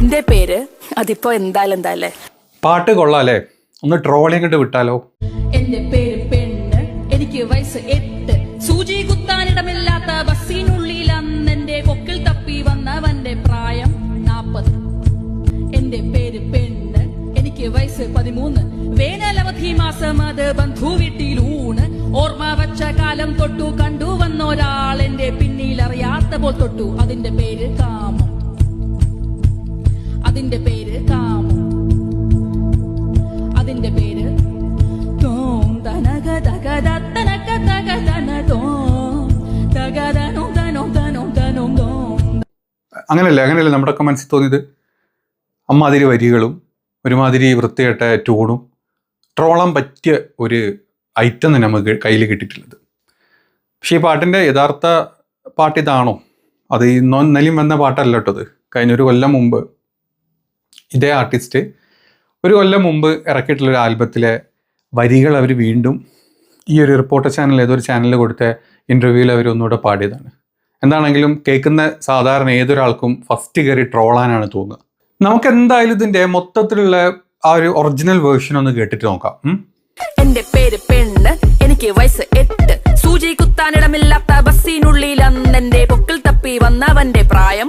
എന്റെ പേര്? അതിപ്പോ എന്തായാലും എന്തായാലേ? പാട്ട് കൊള്ളാലേ. ഒന്ന് ട്രോളിങ് ഇട്ട് വിട്ടാലോ? എന്റെ പേര് പെണ്ണ്. എനിക്ക് വയസ്സ് എട്ട്. സൂചി കുത്താനിടമില്ലാത്ത ബസ്സിനുള്ളിൽ അന്നെന്റെ കൊക്കിൽ തപ്പി വന്നവന്റെ പ്രായം നാപ്പത്. എന്റെ പേര് പെണ്ണ്. എനിക്ക് വയസ്സ് പതിമൂന്ന്. വേനലവധി മാസം അത് ബന്ധു വീട്ടിൽ ഊണ്. ഓർമ്മ വച്ച കാലം തൊട്ടു കണ്ടു വന്നൊരാൾ എന്റെ പിന്നിൽ അറിയാത്ത പോൽ തൊട്ടു. അതിന്റെ പേര് കാമം അതിന്റെ പേര് കാമം അതിന്റെ പേര് തോം. തനക തക തനക തക അങ്ങനെയല്ലേ അങ്ങനെയല്ലേ നമ്മുടെയൊക്കെ മനസ്സിൽ തോന്നിയത്? അമ്മാതിരി വരികളും ഒരുമാതിരി വൃത്തികെട്ട ട്യൂണും ട്രോളാൻ പറ്റിയ ഒരു ഐറ്റം തന്നെ നമുക്ക് കയ്യിൽ കിട്ടിയിട്ടുള്ളത്. പക്ഷേ ഈ പാട്ടിന്റെ യഥാർത്ഥ പാട്ട് ഇതാണോ? അത് ഇന്നോ ഇന്നലെയും വന്ന പാട്ടല്ല കേട്ടോ അത്. കഴിഞ്ഞ ഒരു കൊല്ലം മുമ്പ് ഇതേ ആർട്ടിസ്റ്റ് ഒരു കൊല്ലം മുമ്പ് ഇറക്കിയിട്ടുള്ള ഒരു ആൽബത്തിലെ വരികൾ അവർ വീണ്ടും ഈ ഒരു റിപ്പോർട്ടർ ചാനൽ ഏതൊരു ചാനലിൽ കൊടുത്ത ഇന്റർവ്യൂവിൽ അവർ ഒന്നുകൂടെ പാടിയതാണ്. എന്താണെങ്കിലും കേൾക്കുന്ന സാധാരണ ഏതൊരാൾക്കും ഫസ്റ്റ് കയറി ട്രോളാനാണ് തോന്നുക. നമുക്ക് എന്തായാലും ഇതിന്റെ മൊത്തത്തിലുള്ള ആ ഒരു ഒറിജിനൽ വേർഷൻ ഒന്ന് കേട്ടിട്ട് നോക്കാം? എന്റെ പേര് പെണ്ണ് എനിക്ക് വയസ്സ് എട്ട്. സൂചി കുത്താനിടമില്ലാത്ത ബസ്സിനുള്ളിൽ അന്നെന്റെ പൊക്കിൽ തപ്പി വന്നവന്റെ പ്രായം.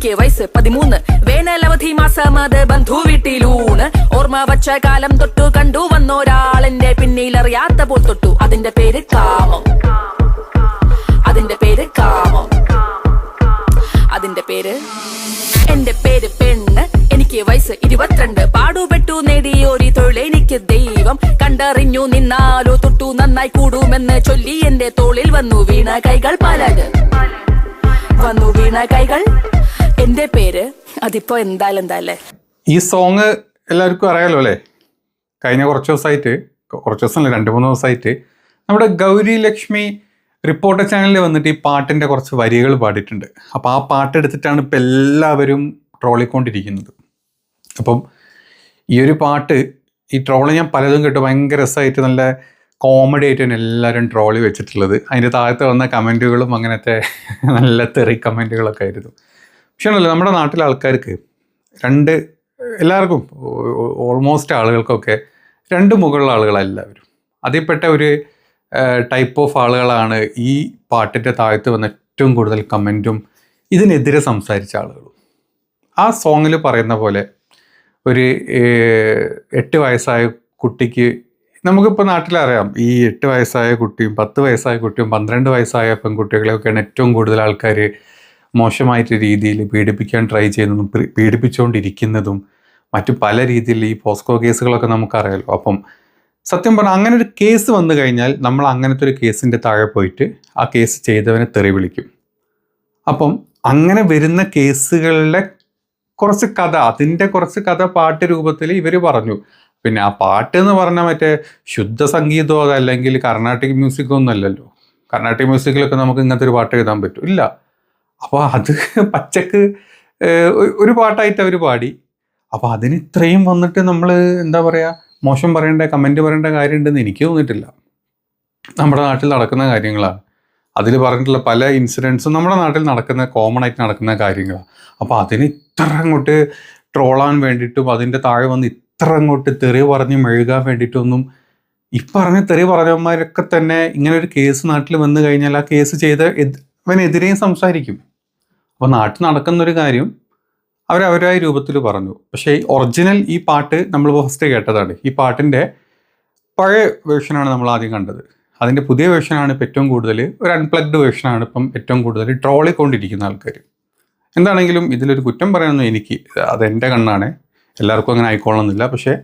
എനിക്ക് വയസ്സ് പതിമൂന്ന്. വേനലവധി മാസം അത് ബന്ധു വീട്ടിലൂണ്. ഓർമ്മ വച്ച കാലം തൊട്ടു കണ്ടു വന്നൊരാളെന്റെ പിന്നിൽ അറിയാത്ത പോൽ തൊട്ടു അതിന്റെ പേര് കാമം. അതിന്റെ പേര് കാമം. അതിന്റെ പേര് എന്റെ പേര് പെണ്ണ്. എനിക്ക് വയസ്സ് ഇരുപത്തിരണ്ട്. പാടുപെട്ടു നേടിയൊരു തൊഴിൽ എനിക്ക് ദൈവം. കണ്ടറിഞ്ഞു നിന്നാലോ തൊട്ടു നന്നായി കൂടുമെന്ന് ചൊല്ലി എന്റെ തോളിൽ വന്നു വീണ കൈകൾ പലത്. വന്നു വീണ കൈകൾ എന്റെ പേര്? അതിപ്പോ എന്തായാലും എന്തായാലേ ഈ സോങ് എല്ലാവർക്കും അറിയാലോ അല്ലേ? കഴിഞ്ഞ കുറച്ച് ദിവസമായിട്ട് കുറച്ച് ദിവസമല്ല രണ്ട് മൂന്ന് ദിവസമായിട്ട് നമ്മുടെ ഗൗരി ലക്ഷ്മി റിപ്പോർട്ടർ ചാനലിൽ വന്നിട്ട് ഈ പാട്ടിന്റെ കുറച്ച് വരികൾ പാടിയിട്ടുണ്ട്. അപ്പോൾ ആ പാട്ട് എടുത്തിട്ടാണ് ഇപ്പം എല്ലാവരും ട്രോളിക്കൊണ്ടിരിക്കുന്നത്. അപ്പം ഈ ഒരു പാട്ട് ഈ ട്രോൾ ഞാൻ പലതും കേട്ടു. ഭയങ്കര രസമായിട്ട് നല്ല കോമഡി ആയിട്ടാണ് എല്ലാവരും ട്രോളി വെച്ചിട്ടുള്ളത്. അതിന്റെ താഴത്ത് വന്ന കമന്റുകളും അങ്ങനത്തെ നല്ല തെറി കമന്റുകളൊക്കെ ആയിരുന്നു. പക്ഷേ നമ്മുടെ നാട്ടിലെ ആൾക്കാർക്ക് രണ്ട് എല്ലാവർക്കും ഓൾമോസ്റ്റ് ആളുകൾക്കൊക്കെ രണ്ട് മുകളിലുള്ള ആളുകളാണ് എല്ലാവരും. അതിൽപ്പെട്ട ഒരു ടൈപ്പ് ഓഫ് ആളുകളാണ് ഈ പാട്ടിന്റെ താഴത്ത് വന്ന ഏറ്റവും കൂടുതൽ കമന്റും ഇതിനെതിരെ സംസാരിച്ച ആളുകളും. ആ സോങ്ങിൽ പറയുന്ന പോലെ ഒരു എട്ട് വയസ്സായ കുട്ടിക്ക് നമുക്കിപ്പോൾ നാട്ടിലറിയാം ഈ എട്ട് വയസ്സായ കുട്ടിയും പത്ത് വയസ്സായ കുട്ടിയും പന്ത്രണ്ട് വയസ്സായ പെൺകുട്ടികളെയൊക്കെയാണ് ഏറ്റവും കൂടുതൽ ആൾക്കാർ മോശമായിട്ട് രീതിയിൽ പീഡിപ്പിക്കാൻ ട്രൈ ചെയ്യുന്നതും പീഡിപ്പിച്ചുകൊണ്ടിരിക്കുന്നതും മറ്റു പല രീതിയിൽ ഈ പോസ്കോ കേസുകളൊക്കെ നമുക്കറിയാലോ. അപ്പം സത്യം പറഞ്ഞാൽ അങ്ങനെ ഒരു കേസ് വന്നു കഴിഞ്ഞാൽ നമ്മൾ അങ്ങനത്തെ ഒരു കേസിന്റെ താഴെ പോയിട്ട് ആ കേസ് ചെയ്തവനെ തെറി വിളിക്കും. അപ്പം അങ്ങനെ വരുന്ന കേസുകളിലെ കുറച്ച് കഥ അതിന്റെ കുറച്ച് കഥ പാട്ട് രൂപത്തിൽ ഇവർ പറഞ്ഞു. പിന്നെ ആ പാട്ട് എന്ന് പറഞ്ഞാൽ മറ്റേ ശുദ്ധ സംഗീതമോ അതല്ലെങ്കിൽ കർണാട്ടിക് മ്യൂസിക്കോ ഒന്നും അല്ലല്ലോ. കർണാട്ടിക് മ്യൂസിക്കിലൊക്കെ നമുക്ക് ഇങ്ങനത്തെ ഒരു പാട്ട് എഴുതാൻ പറ്റും. ഇല്ല. അപ്പോൾ അത് പച്ചക്ക് ഒരു- പാട്ടായിട്ട് അവർ പാടി. അപ്പോൾ അതിന് ഇത്രയും വന്നിട്ട് നമ്മൾ എന്താ പറയുക മോശം പറയേണ്ട കമന്റ് പറയേണ്ട കാര്യമുണ്ടെന്ന് എനിക്ക് തോന്നിയിട്ടില്ല. നമ്മുടെ നാട്ടിൽ നടക്കുന്ന കാര്യങ്ങളാണ്. അതിൽ പറഞ്ഞിട്ടുള്ള പല ഇൻസിഡൻസും നമ്മുടെ നാട്ടിൽ നടക്കുന്ന കോമൺ ആയിട്ട് നടക്കുന്ന കാര്യങ്ങളാണ്. അപ്പോൾ അതിന് ഇത്ര അങ്ങോട്ട് ട്രോളാൻ വേണ്ടിയിട്ടും അതിന്റെ താഴെ വന്ന് ഇത്ര അങ്ങോട്ട് തെറി പറഞ്ഞ് മെഴുകാൻ വേണ്ടിയിട്ടൊന്നും ഈ പറഞ്ഞ തെറി പറഞ്ഞവന്മാരൊക്കെ തന്നെ ഇങ്ങനെ ഒരു കേസ് നാട്ടിൽ വന്നു കഴിഞ്ഞാൽ ആ കേസ് ചെയ്ത അവനെതിരെയും സംസാരിക്കും. അപ്പോൾ നാട്ടിൽ നടക്കുന്ന ഒരു കാര്യം അവരവരായ രൂപത്തിൽ പറഞ്ഞു. പക്ഷേ ഈ ഒറിജിനൽ ഈ പാട്ട് നമ്മൾ ഫസ്റ്റ് കേട്ടതാണ്. ഈ പാട്ടിന്റെ പഴയ വേർഷനാണ് നമ്മൾ ആദ്യം കണ്ടത്. അതിന്റെ പുതിയ വേർഷനാണ് ഇപ്പം ഏറ്റവും കൂടുതൽ ഒരു അൺപ്ലഗ്ഡ് വേർഷനാണ് ഇപ്പം ഏറ്റവും കൂടുതൽ ട്രോളിക്കൊണ്ടിരിക്കുന്ന ആൾക്കാർ. എന്താണെങ്കിലും ഇതിലൊരു കുറ്റം പറയാനൊന്നും എനിക്ക് അതെന്റെ കണ്ണാണ്. എല്ലാവർക്കും അങ്ങനെ ആയിക്കോളണമെന്നില്ല. പക്ഷേ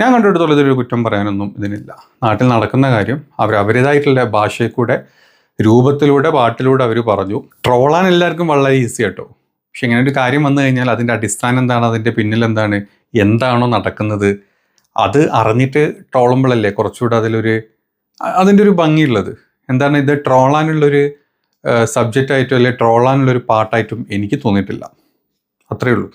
ഞാൻ കണ്ടെടുത്തോളം ഇതിലൊരു കുറ്റം പറയാനൊന്നും ഇതിനില്ല. നാട്ടിൽ നടക്കുന്ന കാര്യം അവർ അവരുടേതായിട്ടുള്ള ഭാഷയിൽ കൂടെ രൂപത്തിലൂടെ പാട്ടിലൂടെ അവർ പറഞ്ഞു. ട്രോളാൻ എല്ലാവർക്കും വളരെ ഈസി കേട്ടോ പക്ഷെ ഇങ്ങനെ ഒരു കാര്യം വന്നു കഴിഞ്ഞാൽ അതിന്റെ അടിസ്ഥാനം എന്താണ്? അതിന്റെ പിന്നിൽ എന്താണ്? എന്താണോ നടക്കുന്നത്? അത് അറിഞ്ഞിട്ട് ട്രോളുമ്പോഴല്ലേ കുറച്ചുകൂടെ അതിലൊരു അതിന്റെ ഒരു ഭംഗിയുള്ളത്. എന്താണ്? ഇത് ട്രോളാനുള്ളൊരു സബ്ജക്റ്റായിട്ടും അല്ലെങ്കിൽ ട്രോളാനുള്ളൊരു പാട്ടായിട്ടും എനിക്ക് തോന്നിയിട്ടില്ല. അത്രയേ ഉള്ളൂ.